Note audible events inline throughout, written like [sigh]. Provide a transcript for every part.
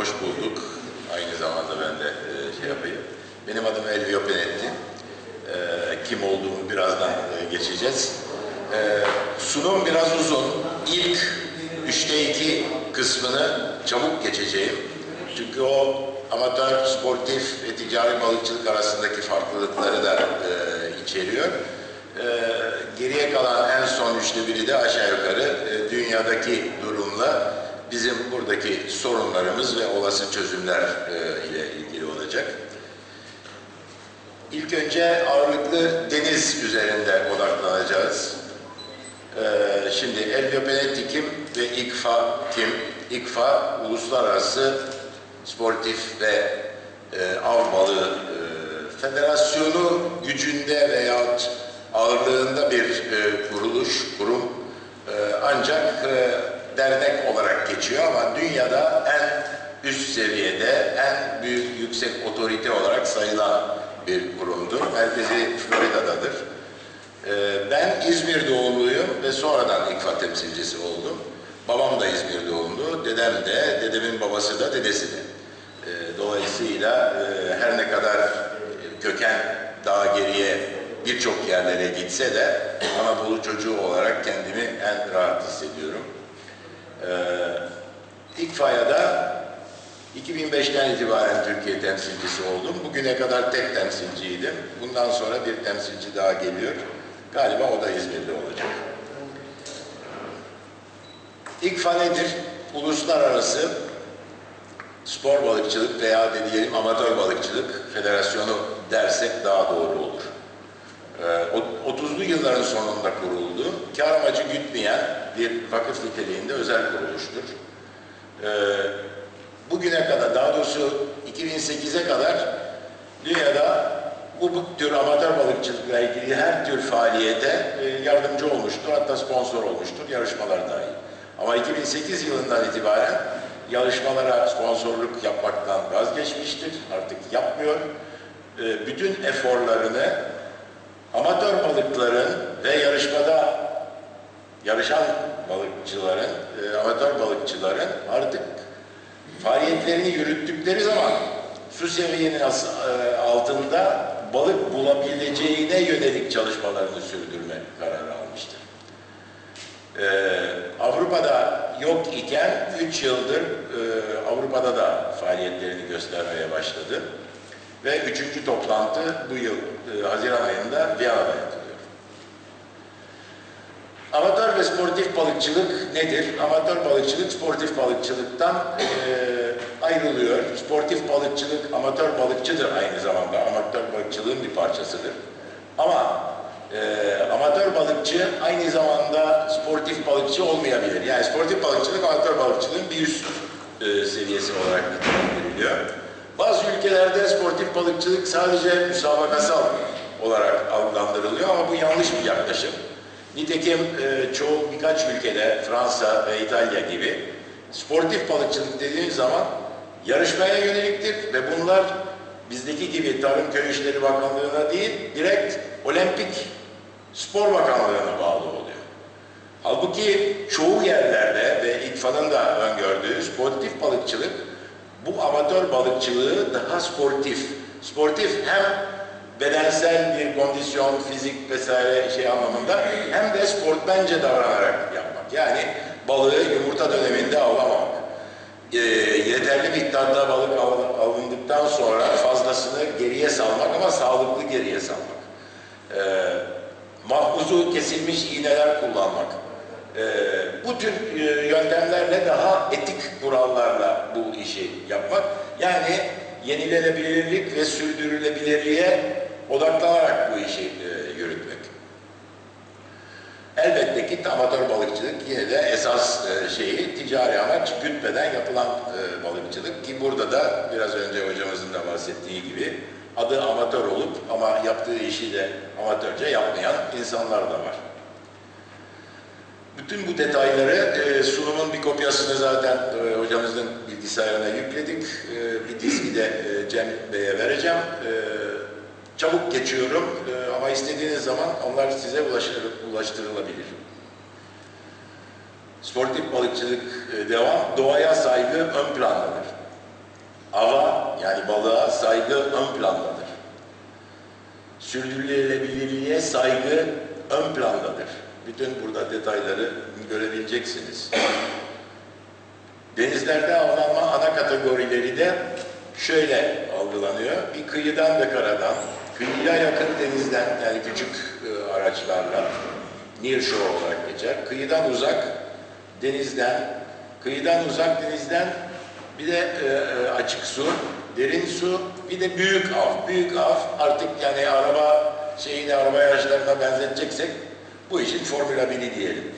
hoş bulduk. Aynı zamanda ben de e, şey yapayım. Benim adım Elvio Penetti. E, kim olduğumu birazdan e, geçeceğiz. E, sunum biraz uzun. İlk üçte iki kısmını çabuk geçeceğim. Çünkü o amatör, sportif ve ticari balıkçılık arasındaki farklılıkları da e, içeriyor. E, geriye kalan en son üçte biri de aşağı yukarı e, dünyadaki durumla bizim buradaki sorunlarımız ve olası çözümler e, ile ilgili olacak. İlk önce ağırlıklı deniz üzerinde odaklanacağız. Ee, şimdi Elvio Benetti kim ve İKFA kim? İKFA Uluslararası Sportif ve e, Av Balığı e, Federasyonu gücünde veya ağırlığında bir e, kuruluş, kurum. E, ancak e, dernek olarak geçiyor ama dünyada en üst seviyede, en büyük yüksek otorite olarak sayılan bir kurumdur. Merkezi Florida'dadır. Ee, Ben İzmir doğumluyum ve sonradan İKFA temsilcisi oldum. Babam da İzmir doğumlu, dedem de, dedemin babası da, dedesi de. Ee, Dolayısıyla e, her ne kadar köken daha geriye birçok yerlere gitse de Anadolu çocuğu olarak kendimi en rahat hissediyorum. Ee, İKFA'ya da 2005'ten itibaren Türkiye temsilcisi oldum. Bugüne kadar tek temsilciydim. Bundan sonra bir temsilci daha geliyor. Galiba o da İzmir'de olacak. İKFA nedir? Uluslararası Spor Balıkçılık veya de diyelim Amatör Balıkçılık Federasyonu dersek daha doğru olur. Ee, o- 30'lu yılların sonunda kuruldu. Kar amacı gütmeyen bir vakıf niteliğinde özel kuruluştur. Ee, bugüne kadar, daha doğrusu 2008'e kadar dünyada bu, bu tür amatör balıkçılıkla ilgili her tür faaliyete e, yardımcı olmuştur, hatta sponsor olmuştur, yarışmalar dahil. Ama 2008 yılından itibaren yarışmalara sponsorluk yapmaktan vazgeçmiştir, artık yapmıyor. E, bütün eforlarını amatör balıkların ve yarışmada yarışan balıkçıların, e, amatör balıkçıların artık faaliyetlerini yürüttükleri zaman su seviyenin e, altında balık bulabileceğine yönelik çalışmalarını sürdürme kararı almıştır. E, Avrupa'da yok iken 3 yıldır e, Avrupa'da da faaliyetlerini göstermeye başladı. Ve üçüncü toplantı bu yıl e, Haziran ayında Viyana'da yapılıyor. Amatör ve sportif balıkçılık nedir? Amatör balıkçılık sportif balıkçılıktan eee, ayrılıyor. Sportif balıkçılık amatör balıkçıdır aynı zamanda. Amatör balıkçılığın bir parçasıdır. Ama eee, amatör balıkçı aynı zamanda sportif balıkçı olmayabilir. Yani sportif balıkçılık amatör balıkçılığın bir üst eee, seviyesi olarak nitelendiriliyor. Bazı ülkelerde sportif balıkçılık sadece müsabakasal olarak adlandırılıyor ama bu yanlış bir yaklaşım. Nitekim e, çoğu birkaç ülkede Fransa ve İtalya gibi sportif balıkçılık dediğimiz zaman yarışmaya yöneliktir ve bunlar bizdeki gibi Tarım Köy İşleri Bakanlığı'na değil direkt Olimpik Spor Bakanlığı'na bağlı oluyor. Halbuki çoğu yerlerde ve İKFA'nın da öngördüğü sportif balıkçılık bu amatör balıkçılığı daha sportif. Sportif hem bedensel bir kondisyon, fizik vesaire şey anlamında hem de sportmence davranarak yapmak. Yani balığı yumurta döneminde avlamamak. Ee, yeterli miktarda balık al- alındıktan sonra fazlasını geriye salmak ama sağlıklı geriye salmak. Ee, mahpuzu kesilmiş iğneler kullanmak. Ee, bu tür e, yöntemlerle daha etik kurallarla bu işi yapmak. Yani yenilenebilirlik ve sürdürülebilirliğe odaklanarak bu işi e, yürütmek. Elbette ki amatör balıkçılık yine de esas e, şeyi ticari amaç gütmeden yapılan e, balıkçılık ki burada da biraz önce hocamızın da bahsettiği gibi adı amatör olup ama yaptığı işi de amatörce yapmayan insanlar da var. Bütün bu detayları e, sunumun bir kopyasını zaten e, hocamızın bilgisayarına yükledik. E, bir diski de e, Cem Bey'e vereceğim. E, çabuk geçiyorum e, ama istediğiniz zaman onlar size ulaştır, ulaştırılabilir. Sportif balıkçılık e, devam, doğaya saygı ön plandadır. Hava yani balığa saygı ön plandadır. Sürdürülebilirliğe saygı ön plandadır. Bütün burada detayları görebileceksiniz. Denizlerde avlanma ana kategorileri de şöyle algılanıyor. Bir kıyıdan ve karadan, kıyıya yakın denizden yani küçük e, araçlarla nearshore olarak geçer. Kıyıdan uzak denizden, kıyıdan uzak denizden bir de e, e, açık su, derin su, bir de büyük av. Büyük av artık yani araba şeyini araba yarışlarına benzeteceksek bu işin Formula 1'i diyelim.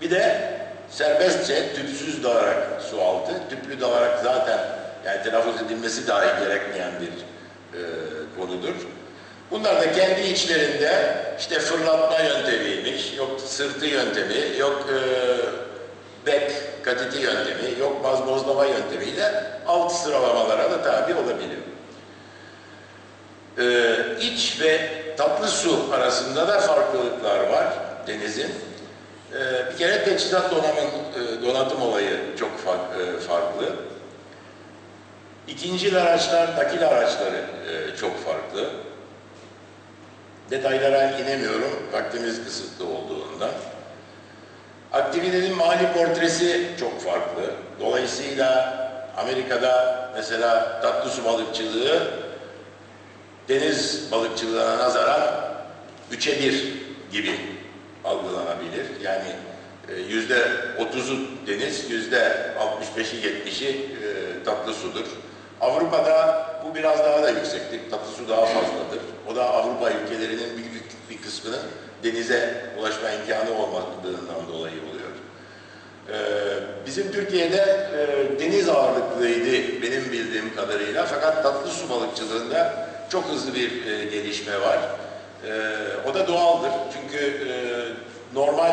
Bir de serbestçe tüpsüz dalarak su altı, tüplü dalarak zaten yani telaffuz edilmesi dahi gerekmeyen bir e, konudur. Bunlar da kendi içlerinde işte fırlatma yöntemiymiş, yok sırtı yöntemi, yok e, bek katiti yöntemi, yok bazbozlama yöntemiyle alt sıralamalara da tabi olabiliyor. Ee, iç ve tatlı su arasında da farklılıklar var denizin. Ee, bir kere teçhizat donanım, e, donatım olayı çok fa- e, farklı. İkinci araçlar, nakil araçları e, çok farklı. Detaylara inemiyorum, vaktimiz kısıtlı olduğundan. Aktivitenin mali portresi çok farklı. Dolayısıyla Amerika'da mesela tatlı su balıkçılığı deniz balıkçılığına nazaran üçe bir gibi algılanabilir. Yani e, yüzde otuzu deniz, yüzde 65'i 70'i e, tatlı sudur. Avrupa'da bu biraz daha da yüksektir. Tatlı su daha fazladır. O da Avrupa ülkelerinin büyük bir kısmının denize ulaşma imkanı olmadığından dolayı oluyor. Ee, bizim Türkiye'de e, deniz ağırlıklıydı benim bildiğim kadarıyla fakat tatlı su balıkçılığında çok hızlı bir e, gelişme var. E, o da doğaldır çünkü e, normal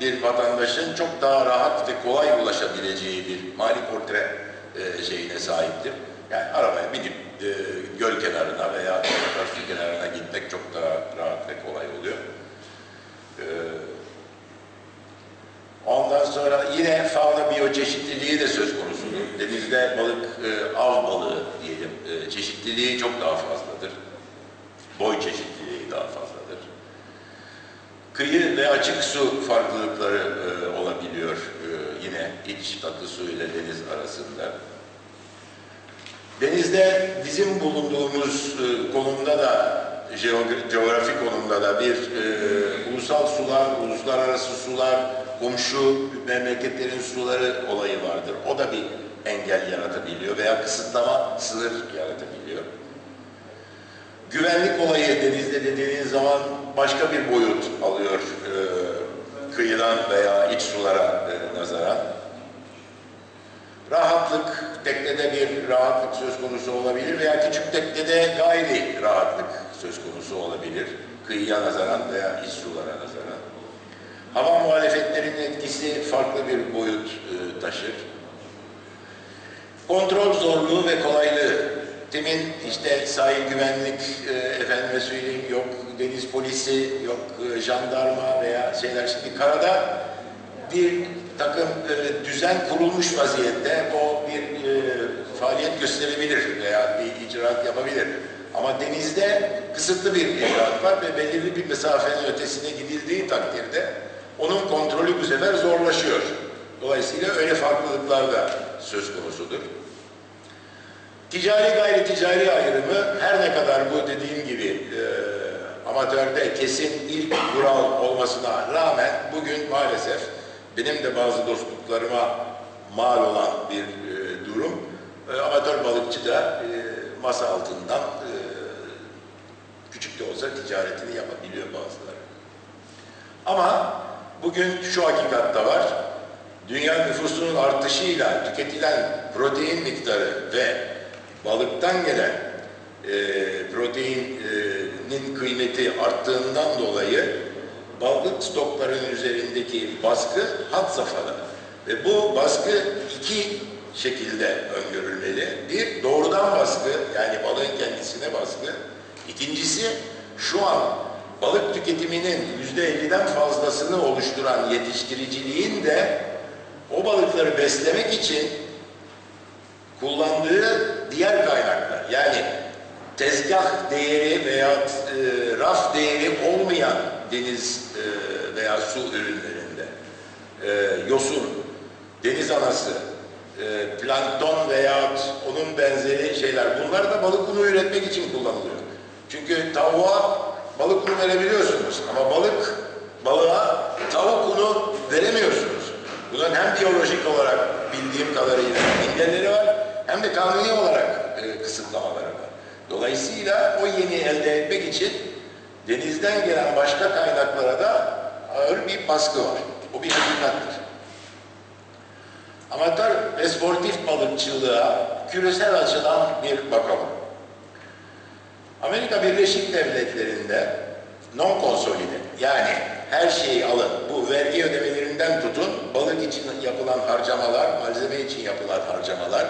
bir vatandaşın çok daha rahat ve kolay ulaşabileceği bir mali portre e, şeyine sahiptir. Yani arabaya binip e, göl kenarına veya karşı kenarına gitmek çok daha rahat ve kolay oluyor. E, Ondan sonra yine fauna biyoçeşitliliği de söz konusudur. Denizde balık, e, av balığı diyelim, e, çeşitliliği çok daha fazladır. Boy çeşitliliği daha fazladır. Kıyı ve açık su farklılıkları e, olabiliyor e, yine iç tatlı su ile deniz arasında. Denizde bizim bulunduğumuz e, konumda da coğrafi konumda da bir e, ulusal sular, uluslararası sular, komşu memleketlerin suları olayı vardır. O da bir engel yaratabiliyor veya kısıtlama, sınır yaratabiliyor. Güvenlik olayı denizde dediğiniz zaman başka bir boyut alıyor e, kıyıdan veya iç sulara e, nazaran. Rahatlık, teknede bir rahatlık söz konusu olabilir veya küçük teknede gayri rahatlık söz konusu olabilir. Kıyıya nazaran veya iç sulara nazaran. Hava muhalefetlerinin etkisi farklı bir boyut e, taşır. Kontrol zorluğu ve kolaylığı. Demin işte sahil güvenlik, e, efendime söyleyeyim yok deniz polisi, yok e, jandarma veya şeyler. Şimdi karada bir takım e, düzen kurulmuş vaziyette o bir e, faaliyet gösterebilir veya bir icraat yapabilir. Ama denizde kısıtlı bir icraat var ve belirli bir mesafenin ötesine gidildiği takdirde onun kontrolü bu sefer zorlaşıyor. Dolayısıyla öyle farklılıklar da söz konusudur. Ticari gayri ticari ayrımı her ne kadar bu dediğim gibi e, amatörde kesin ilk kural olmasına rağmen bugün maalesef benim de bazı dostluklarıma mal olan bir e, durum. E, amatör balıkçı da e, masa altından e, küçük de olsa ticaretini yapabiliyor bazıları. Ama bugün şu hakikat var. Dünya nüfusunun artışıyla tüketilen protein miktarı ve balıktan gelen e, proteinin kıymeti arttığından dolayı balık stoklarının üzerindeki baskı had safhada. Ve bu baskı iki şekilde öngörülmeli. Bir, doğrudan baskı, yani balığın kendisine baskı. İkincisi, şu an balık tüketiminin yüzde elliden fazlasını oluşturan yetiştiriciliğin de o balıkları beslemek için kullan tezgah değeri veya e, raf değeri olmayan deniz e, veya su ürünlerinde e, yosun, deniz anası, e, plankton veya onun benzeri şeyler bunlar da balık unu üretmek için kullanılıyor. Çünkü tavuğa balık unu verebiliyorsunuz ama balık balığa tavuk unu veremiyorsunuz. Bunun hem biyolojik olarak bildiğim kadarıyla engelleri var hem de kanuni olarak e, kısıtlamaları var. Dolayısıyla o yeni elde etmek için denizden gelen başka kaynaklara da ağır bir baskı var. O bir hakikattir. Amatör ve sportif balıkçılığa küresel açıdan bir bakalım. Amerika Birleşik Devletleri'nde non konsolide yani her şeyi alın bu vergi ödemelerinden tutun balık için yapılan harcamalar, malzeme için yapılan harcamalar,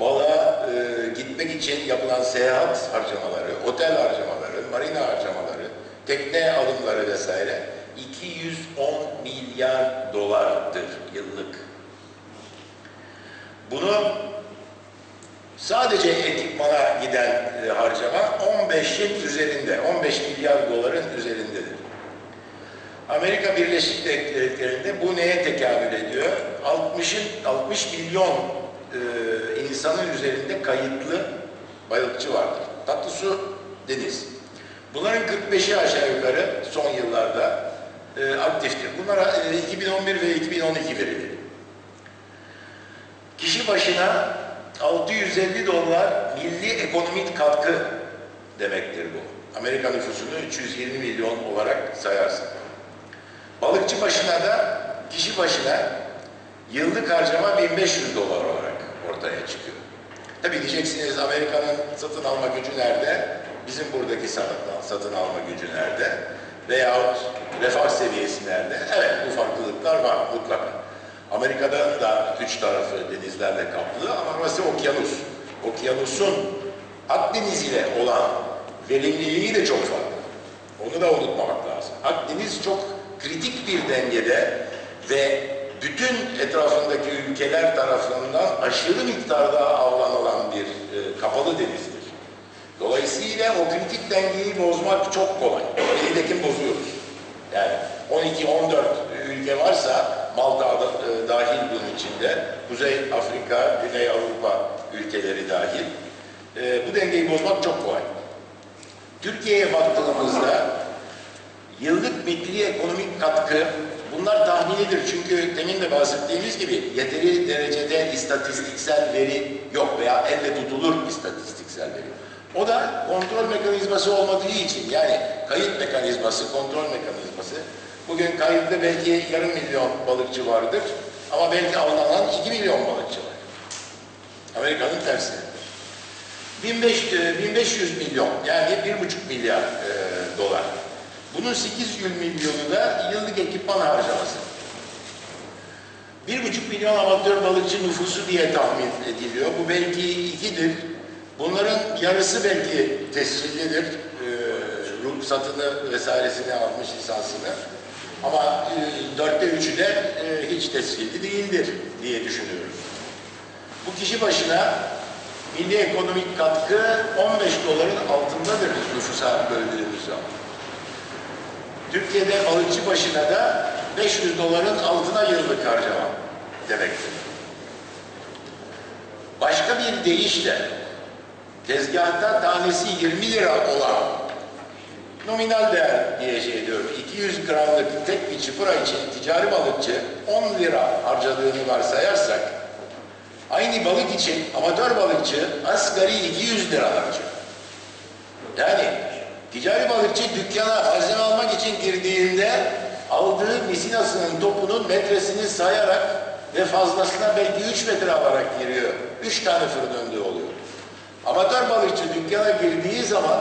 balığa e, gitmek için yapılan seyahat harcamaları, otel harcamaları, marina harcamaları, tekne alımları vesaire 210 milyar dolardır yıllık. Bunu sadece ekipmana giden e, harcama 15'in üzerinde, 15 milyar doların üzerindedir. Amerika Birleşik Devletleri'nde bu neye tekamül ediyor? 60'ın 60 milyon e, insanın üzerinde kayıtlı balıkçı vardır. Tatlı su, deniz. Bunların 45'i aşağı yukarı son yıllarda e, aktiftir. Bunlara e, 2011 ve 2012 verilir. Kişi başına 650 dolar milli ekonomik katkı demektir bu. Amerika nüfusunu 320 milyon olarak sayarsın. Balıkçı başına da kişi başına yıllık harcama 1500 dolar ortaya çıkıyor. Tabii diyeceksiniz Amerika'nın satın alma gücü nerede? Bizim buradaki satın, satın alma gücü nerede? Veyahut refah seviyesi nerede? Evet bu farklılıklar var mutlaka. Amerika'da da üç tarafı denizlerle kaplı ama orası okyanus. Okyanusun Akdeniz ile olan verimliliği de çok farklı. Onu da unutmamak lazım. Akdeniz çok kritik bir dengede ve bütün etrafındaki ülkeler tarafından aşırı miktarda avlanılan bir e, kapalı denizdir. Dolayısıyla o kritik dengeyi bozmak çok kolay. Nitekim bozuyoruz. Yani 12-14 ülke varsa Malta e, dahil bunun içinde, Kuzey Afrika, Güney Avrupa ülkeleri dahil. E, bu dengeyi bozmak çok kolay. Türkiye'ye baktığımızda yıllık milli ekonomik katkı bunlar tahminidir çünkü demin de bahsettiğimiz gibi yeteri derecede istatistiksel veri yok veya elle tutulur istatistiksel veri. O da kontrol mekanizması olmadığı için yani kayıt mekanizması, kontrol mekanizması bugün kayıtlı belki yarım milyon balıkçı vardır ama belki avlanan 2 milyon balıkçı var. Amerika'nın tersi. 1500, 1500 milyon yani 1,5 milyar e, dolar. Bunun 800 milyonu da yıllık ekipman harcaması. 1,5 milyon amatör balıkçı nüfusu diye tahmin ediliyor. Bu belki ikidir. Bunların yarısı belki tescillidir. E, ruhsatını vesairesini almış lisansını. Ama e, dörtte üçü de e, hiç tescilli değildir diye düşünüyorum. Bu kişi başına milli ekonomik katkı 15 doların altındadır nüfusa böldüğümüz zaman. Türkiye'de balıkçı başına da 500 doların altına yıllık harcama demektir. Başka bir deyişle tezgahta tanesi 20 lira olan nominal değer diye şey diyorum. 200 gramlık tek bir çıpıra için ticari balıkçı 10 lira harcadığını varsayarsak aynı balık için amatör balıkçı asgari 200 lira harcıyor. Yani ticari balıkçı dükkana malzeme almak için girdiğinde aldığı misinasının topunun metresini sayarak ve fazlasına belki 3 metre alarak giriyor. 3 tane fırın önde oluyor. Amatör balıkçı dükkana girdiği zaman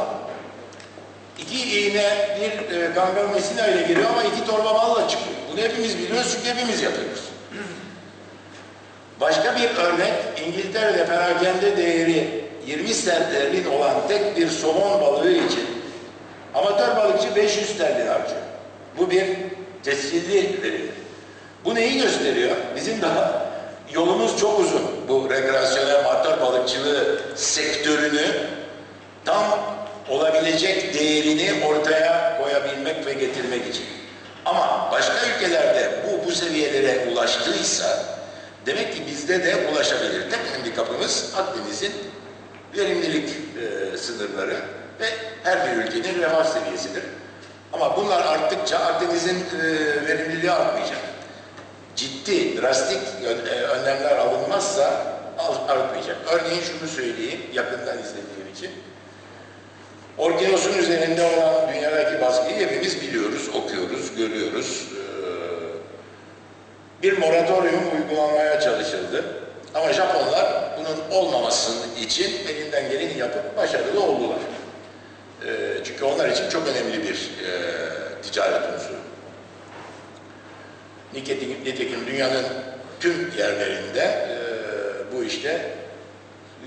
iki iğne bir e, kangal mesina ile giriyor ama iki torba malla çıkıyor. Bunu hepimiz biliyoruz çünkü hepimiz yapıyoruz. Başka bir örnek İngiltere'de perakende değeri 20 sterlin olan tek bir somon balığı için amatör balıkçı 500 sterlin harcıyor. Bu bir tescilli veridir. Bu neyi gösteriyor? Bizim daha yolumuz çok uzun. Bu rekreasyonel amatör balıkçılığı sektörünü tam olabilecek değerini ortaya koyabilmek ve getirmek için. Ama başka ülkelerde bu bu seviyelere ulaştıysa demek ki bizde de ulaşabilir. Tek handikapımız Akdeniz'in verimlilik e, sınırları ve her bir ülkenin refah seviyesidir. Ama bunlar arttıkça Akdeniz'in e, verimliliği artmayacak. Ciddi, drastik e, önlemler alınmazsa al- artmayacak. Örneğin şunu söyleyeyim, yakından izlediğim için. Orkinos'un üzerinde olan dünyadaki baskıyı hepimiz biliyoruz, okuyoruz, görüyoruz. Ee, Bir moratorium uygulanmaya çalışıldı. Ama Japonlar bunun olmaması için elinden geleni yapıp başarılı oldular. Ee, Çünkü onlar için çok önemli bir e, ticaret unsuru. Nitekim, nitekim dünyanın tüm yerlerinde e, bu işte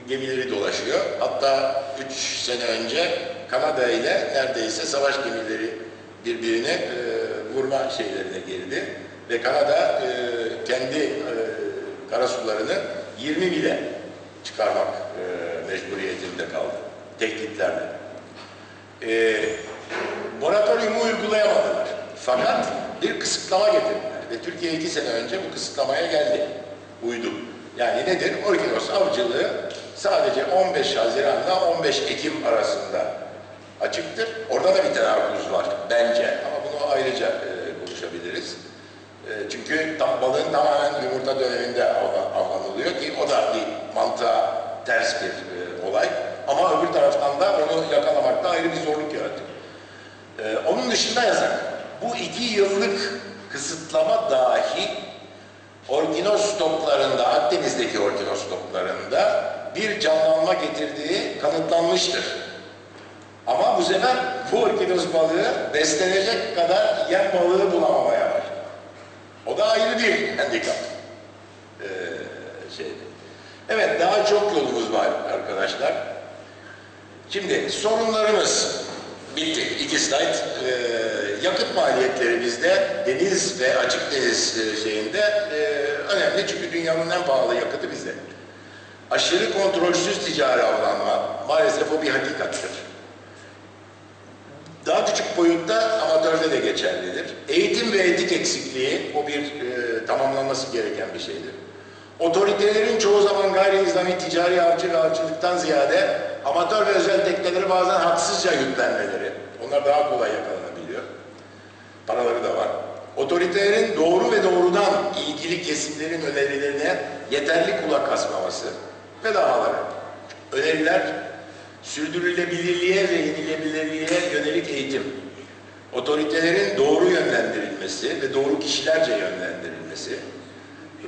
gemileri dolaşıyor. Hatta üç sene önce Kanada ile neredeyse savaş gemileri birbirine e, vurma şeylerine girdi. Ve Kanada e, kendi e, karasularını 20 mile çıkarmak e, mecburiyetinde kaldı. Tehditlerle. E, moratoriumu uygulayamadılar. Fakat bir kısıtlama getirdiler. Ve Türkiye iki sene önce bu kısıtlamaya geldi. Uydu. Yani nedir? Orkinos avcılığı sadece 15 Haziran'la 15 Ekim arasında açıktır. Orada da bir teyakkuz var bence. Ama bunu ayrıca e, konuşabiliriz. E, çünkü tam, balığın tamamen yumurta döneminde avla- avlanılıyor ki o da bir mantığa ters bir e, olay. Ama öbür taraftan da onu yakalamakta ayrı bir zorluk yaratıyor. Ee, onun dışında yasak. Bu iki yıllık kısıtlama dahi orkinos stoklarında, Akdeniz'deki orkinos stoklarında bir canlanma getirdiği kanıtlanmıştır. Ama bu sefer bu orkinos balığı beslenecek kadar yem balığı bulamamaya başladı. O da ayrı bir handikap. Ee, şeydi. Evet, daha çok yolumuz var arkadaşlar. Şimdi sorunlarımız bitti. İki slide. Ee, yakıt maliyetleri bizde deniz ve açık deniz e, şeyinde e, önemli çünkü dünyanın en pahalı yakıtı bizde. Aşırı kontrolsüz ticari avlanma maalesef o bir hakikattir. Daha küçük boyutta amatörde de geçerlidir. Eğitim ve etik eksikliği o bir e, tamamlanması gereken bir şeydir. Otoritelerin çoğu zaman gayri nizami ticari avcı ve avcılıktan ziyade amatör ve özel tekneleri bazen haksızca yüklenmeleri. Onlar daha kolay yakalanabiliyor. Paraları da var. Otoritelerin doğru ve doğrudan ilgili kesimlerin önerilerine yeterli kulak asmaması ve dahaları. Öneriler sürdürülebilirliğe ve yenilebilirliğe yönelik eğitim. Otoritelerin doğru yönlendirilmesi ve doğru kişilerce yönlendirilmesi,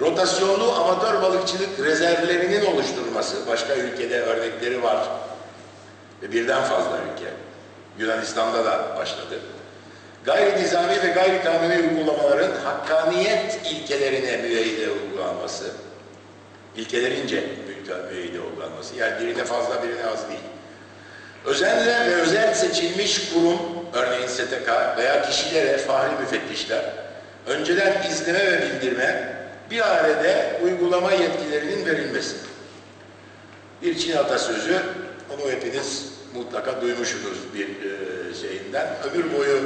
rotasyonlu amatör balıkçılık rezervlerinin oluşturulması, başka ülkede örnekleri var ve birden fazla ülke. Yunanistan'da da başladı. Gayri nizami ve gayri kanuni uygulamaların hakkaniyet ilkelerine müeyyide uygulanması, ilkelerince müeyyide uygulanması, yani birine fazla birine az değil. Özenle ve özel seçilmiş kurum, örneğin STK veya kişilere fahri müfettişler, önceden izleme ve bildirme, bir arada uygulama yetkilerinin verilmesi. Bir Çin atasözü, onu hepiniz mutlaka duymuşsunuz bir e, şeyinden. Ömür boyu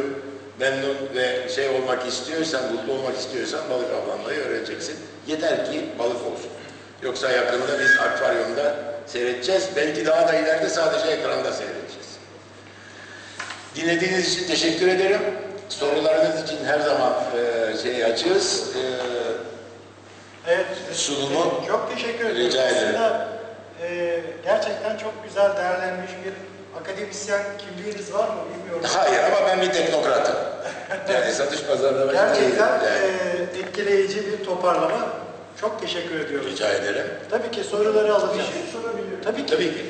memnun ve şey olmak istiyorsan, mutlu olmak istiyorsan balık avlanmayı öğreneceksin. Yeter ki balık olsun. Yoksa yakında biz akvaryumda seyredeceğiz. Belki daha da ileride sadece ekranda seyredeceğiz. Dinlediğiniz için teşekkür ederim. Sorularınız için her zaman e, şey açığız. E, Evet. Sunumu Çok teşekkür ederim. rica ederim. Aslında e, gerçekten çok güzel değerlenmiş bir akademisyen kimliğiniz var mı bilmiyorum. hayır ama ben bir teknokratım. [laughs] Yani satış pazarlama Gerçekten değilim. e, etkileyici bir toparlama. Çok teşekkür ediyorum. Rica ederim. Tabii ki soruları alacağım. Bir şey sorabilirim. Tabii ki. Tabii ki.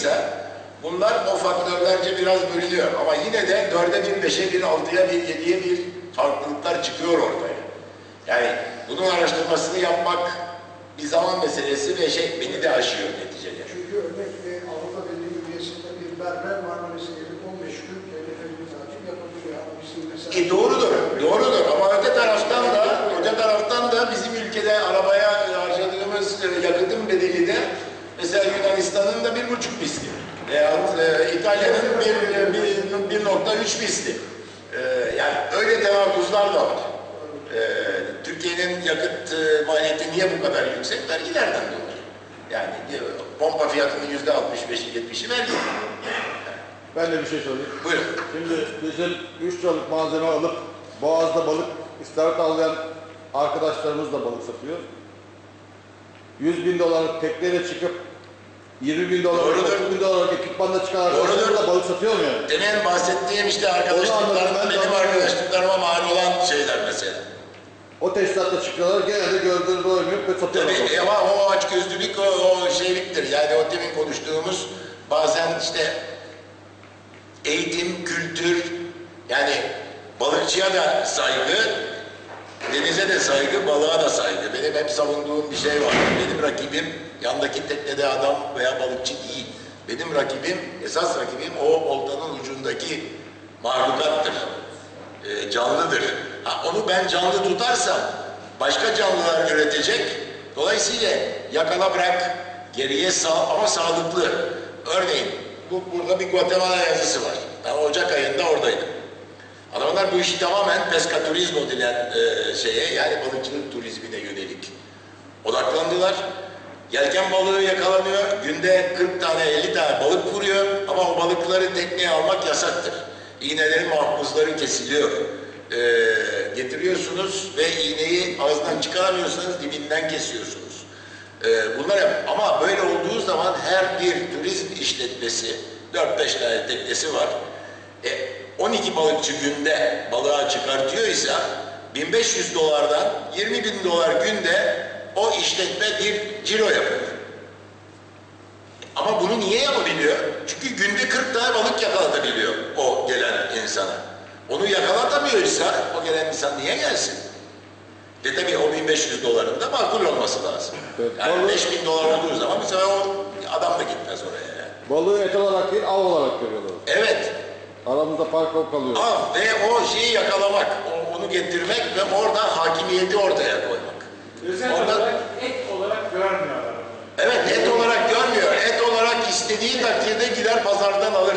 İse bunlar o faktörlerce biraz bölünüyor. Ama yine de 4'e 1, 5'e 1, 6'ya 1, 7'ye 1 farklılıklar çıkıyor ortaya. Yani bunun araştırmasını yapmak bir zaman meselesi ve şey beni de aşıyor neticede. Çünkü örnek e, Avrupa Birliği üyesinde bir berber Marmaris'e gelip 15 gün TLF tatil yapabiliyor. Bizim mesela... E doğrudur, doğrudur ama öte taraftan da, öte taraftan da bizim ülkede arabaya harcadığımız e, yakıtın bedeli de mesela Yunanistan'ın da bir buçuk misli. Veyahut e, İtalya'nın bir, bir, bir nokta üç misli. E, yani öyle tevakuzlar da var. E, Türkiye'nin yakıt e, maliyeti niye bu kadar yüksek? Vergilerden dolayı. Yani e, pompa fiyatının yüzde 65'i 70'i vergi. Ben de bir şey söyleyeyim. Buyurun. Şimdi bizim 3 liralık malzeme alıp boğazda balık istavrit avlayan arkadaşlarımız da balık satıyor. 100 bin dolarlık tekneyle çıkıp 20 bin dolarlık, Doğrudur. 30 bin dolarlık ekipmanla çıkan Doğrudur. da balık satıyor mu yani? Demin bahsettiğim işte arkadaşlıklarım, benim arkadaşlıklarıma mal olan şeyler mesela. O teşkilatla çıkıyorlar gene de gözleri doymuyor ve satıyorlar. Tabii balık. ama o açgözlülük o, o şeyliktir. Yani o demin konuştuğumuz bazen işte eğitim, kültür, yani balıkçıya da saygı, denize de saygı, balığa da saygı. Benim hep savunduğum bir şey var. Benim rakibim yandaki teknede adam veya balıkçı değil. Benim rakibim, esas rakibim o oltanın ucundaki mahlukattır. Ee, canlıdır. Ha, onu ben canlı tutarsam başka canlılar üretecek. Dolayısıyla yakala bırak, geriye sağ ama sağlıklı. Örneğin bu burada bir Guatemala yazısı var. Ben Ocak ayında oradaydım. Adamlar bu işi tamamen pescaturismo denen e, şeye yani balıkçılık turizmine yönelik odaklandılar. Yelken balığı yakalanıyor. Günde 40 tane 50 tane balık vuruyor ama o balıkları tekneye almak yasaktır. İğnelerin mahpusları kesiliyor. E, getiriyorsunuz ve iğneyi ağzından çıkaramıyorsanız dibinden kesiyorsunuz. E, bunlar yap- ama böyle olduğu zaman her bir turizm işletmesi 4-5 tane teknesi var. E, 12 balıkçı günde balığa çıkartıyorsa 1500 dolardan 20 bin dolar günde o işletme bir ciro yapıyor. Ama bunu niye yapabiliyor? Çünkü günde 40 tane balık yakalatabiliyor o gelen insana. Onu yakalatamıyorsa o gelen insan niye gelsin? Ve tabii o 1500 doların da makul olması lazım. Evet, Yani balığı- 5000 dolar olduğu zaman mesela o adam da gitmez oraya yani. Balığı et olarak değil av olarak görüyorlar. Evet, Aramızda fark o kalıyor. Av ve o şeyi yakalamak, onu getirmek ve orada hakimiyeti ortaya koymak. Özel Ondan- olarak et olarak görmüyorlar. Evet, et olarak görmüyor. Et olarak istediği takdirde gider pazardan alır.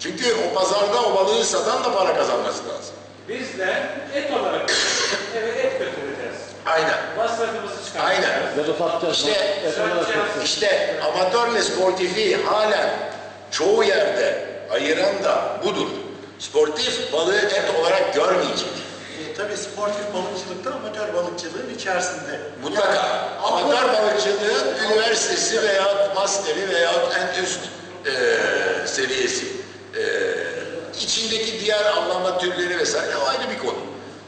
Çünkü o pazarda o balığı satan da para kazanması lazım. Biz de et olarak evet et götüreceğiz. Aynen, Masrafımızı çıkartacağız. aynen. Ya da satacağız. İşte- et olarak. İşte amatörle sportifi halen çoğu yerde ayıran da budur. Sportif balığı et olarak görmeyecek. E, tabii sportif balıkçılık da amatör balıkçılığın içerisinde. Mutlaka. Amatör balıkçılığın üniversitesi veya masteri veya en üst e, seviyesi. E, içindeki diğer avlanma türleri vesaire o ayrı bir konu.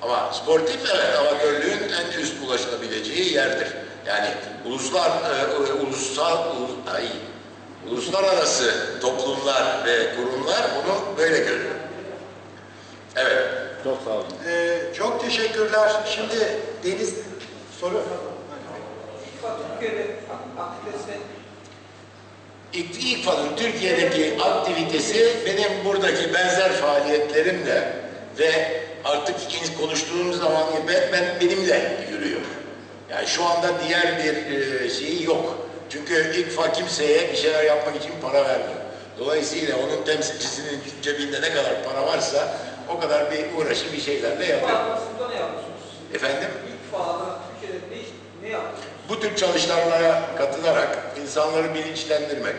Ama sportif evet amatörlüğün en üst ulaşılabileceği yerdir. Yani uluslar, e, ulusal, ulu- ay, uluslararası toplumlar ve kurumlar bunu böyle görüyor. Evet. Çok sağ olun. E, çok teşekkürler. Şimdi Deniz soru. Aktivitesi İlk, İlk Türkiye'deki aktivitesi benim buradaki benzer faaliyetlerimle ve artık ikinci konuştuğum zaman ben, ben benimle yürüyor. Yani şu anda diğer bir e, şeyi yok. Çünkü İlkfa kimseye bir şeyler yapmak için para vermiyor. Dolayısıyla onun temsilcisinin cebinde ne kadar para varsa o kadar bir uğraşı bir şeylerle yapıyor. Bağlamasında ne yapıyorsunuz? Efendim? İlk faalda Türkiye'de ne, ne yapıyorsunuz? bu tür çalışmalara katılarak insanları bilinçlendirmek,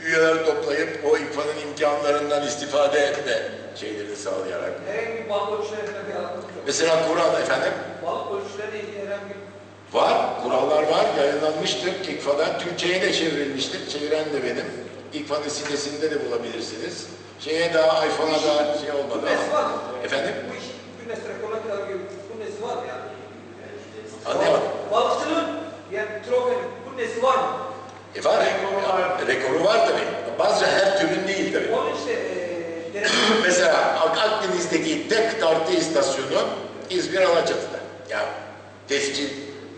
üyeler toplayıp o İKFA'nın imkanlarından istifade etme şeylerini sağlayarak. Herhangi bir balık ölçülerine bir alanımız yok. Mesela Kur'an efendim Balık ölçülerine ilgili herhangi bir var, kurallar var, yayınlanmıştır. İKFA'dan Türkçe'ye de çevrilmiştir. Çeviren de benim. İKFA'nın sitesinde de bulabilirsiniz. Şeye daha iPhone'a da şey olmadı ama. Efendim? Bu iş Güneş rekoruna kadar gibi bu nesi var yani? Anlayamadım. Balıkçılığın yani trofenin bu nesi var mı? E var. Rekoru var. Rekoru var tabii. Bazı her türün değil tabii. Onun işte denetim [clears throat] Mesela Ak- Akdeniz'deki tek tartı istasyonu İzmir Alaçatı'da. Ya tescil,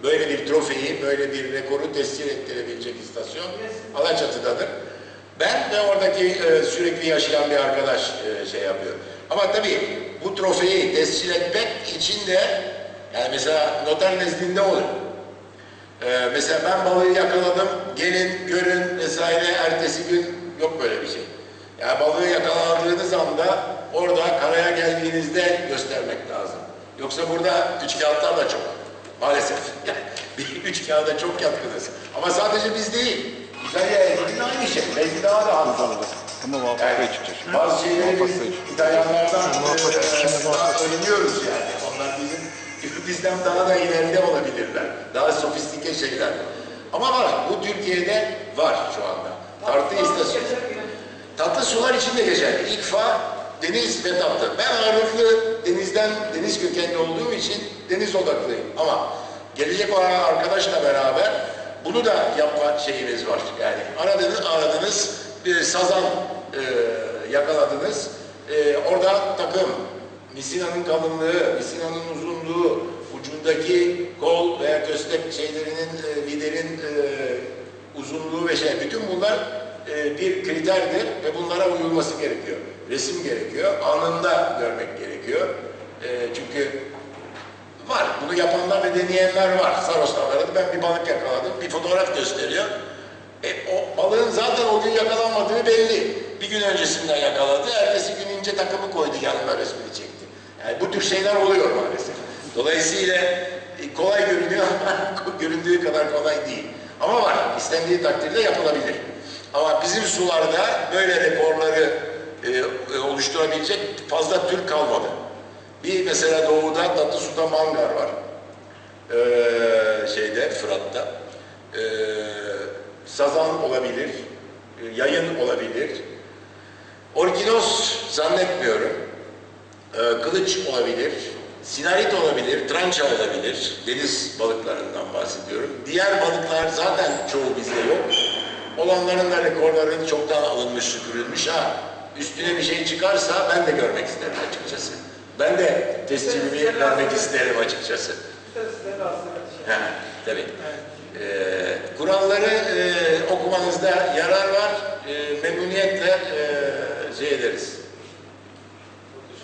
böyle bir trofeyi, böyle bir rekoru tescil ettirebilecek istasyon Alaçatı'dadır. Ben ve oradaki e, sürekli yaşayan bir arkadaş e, şey yapıyor. Ama tabii bu trofeyi tescil etmek için de yani mesela noter nezdinde olur. Ee, mesela ben balığı yakaladım, gelin, görün vesaire ertesi gün yok böyle bir şey. Yani balığı yakaladığınız anda orada karaya geldiğinizde göstermek lazım. Yoksa burada üç kağıtlar da çok. Maalesef. [laughs] Yani üç kağıda çok yatkınız. Ama sadece biz değil. İtalya'ya gidin aynı şey. Belki daha da hatta. Ama Yani muvaffakiyet çıkacak bazı şeyleri biz. İtalyanlardan e, öğreniyoruz yani. Onlar bizim bizden daha da ileride olabilirler. Daha sofistike şeyler. Ama var. Bu Türkiye'de var şu anda. Tartı istasyonu. Tatlı sular için de geçerli. İkfa, deniz ve tatlı. Ben ağırlıklı denizden, deniz kökenli olduğum için deniz odaklıyım. Ama gelecek olan arkadaşla beraber bunu da yapma şeyimiz var. Yani aradınız, aradınız bir sazan e, yakaladınız. E, orada takım, misinanın kalınlığı, misinanın uzunluğu, ucundaki kol veya köstek şeylerinin, e, liderin e, uzunluğu ve şey, bütün bunlar e, bir kriterdir ve bunlara uyulması gerekiyor. Resim gerekiyor, anında görmek gerekiyor. E, çünkü var, bunu yapanlar ve deneyenler var. Saros'tan aradı, ben bir balık yakaladım, bir fotoğraf gösteriyor. E, o balığın zaten o gün yakalanmadığı belli. Bir gün öncesinden yakaladı, ertesi gün ince takımı koydu yanına resmini çekti. Yani bu tür şeyler oluyor maalesef. Dolayısıyla e, kolay görünüyor ama [laughs] göründüğü kadar kolay değil. Ama var, istendiği takdirde yapılabilir. Ama bizim sularda böyle rekorları e, e, oluşturabilecek fazla tür kalmadı. Bir mesela doğuda tatlı suda mangar var. Ee, şeyde Fırat'ta. Ee, sazan olabilir, e, yayın olabilir. Orkinos zannetmiyorum. Ee, kılıç olabilir, sinarit olabilir, trança olabilir. Deniz balıklarından bahsediyorum. Diğer balıklar zaten çoğu bizde yok. Olanların da rekorları çoktan alınmış, süpürülmüş. Ha, üstüne bir şey çıkarsa ben de görmek isterim açıkçası. Ben de tescilimi vermek isterim açıkçası. edecek. Ha, tabii. Ee, Kur'anları e, okumanızda yarar var. E, memnuniyetle e, şey ederiz.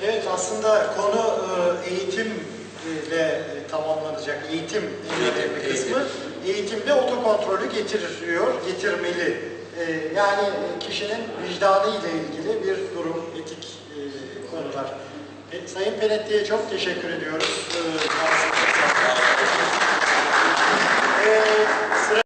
Evet aslında konu e, eğitimle e, tamamlanacak. Eğitim Eğitim, eğitim. kısmı. Eğitimde otokontrolü getiriyor, getirmeli. E, Yani kişinin vicdanı ile ilgili bir durum, etik e, konular. E, Sayın Penetti'ye çok teşekkür ediyoruz. Ee,